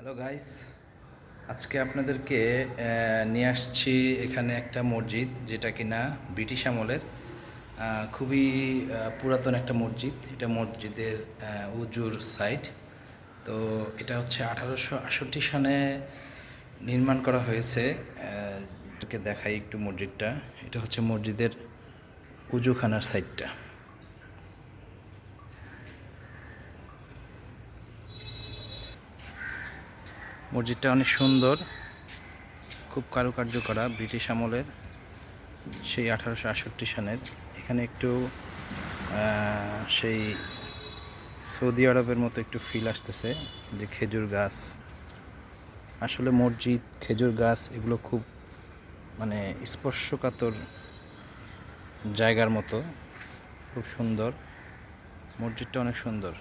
Hello guys আজকে আপনাদেরকে নিয়ে আসছি এখানে একটা মসজিদ, যেটা কিনা ব্রিটিশ আমলের খুবই পুরাতন একটা মসজিদ। এটা মসজিদের উজুর সাইট তো এটা হচ্ছে আঠারোশো আটষট্টি সনে নির্মাণ করা হয়েছে। দেখাই একটু মসজিদটা। এটা হচ্ছে মসজিদের উজুখানার সাইডটা মসজিদটা অনেক সুন্দর। খুব কারুকার্য করা ব্রিটিশ আমলের সেই আঠারোশো আটষট্টি সনের এখানে একটু সেই সৌদি আরবের মতো একটু ফিল আসতেছে যে খেজুর গাছ। আসলে মসজিদ, খেজুর গাছ এগুলো খুব মানে স্পর্শকাতর জায়গার মতো। খুব সুন্দর। মসজিদটা অনেক সুন্দর।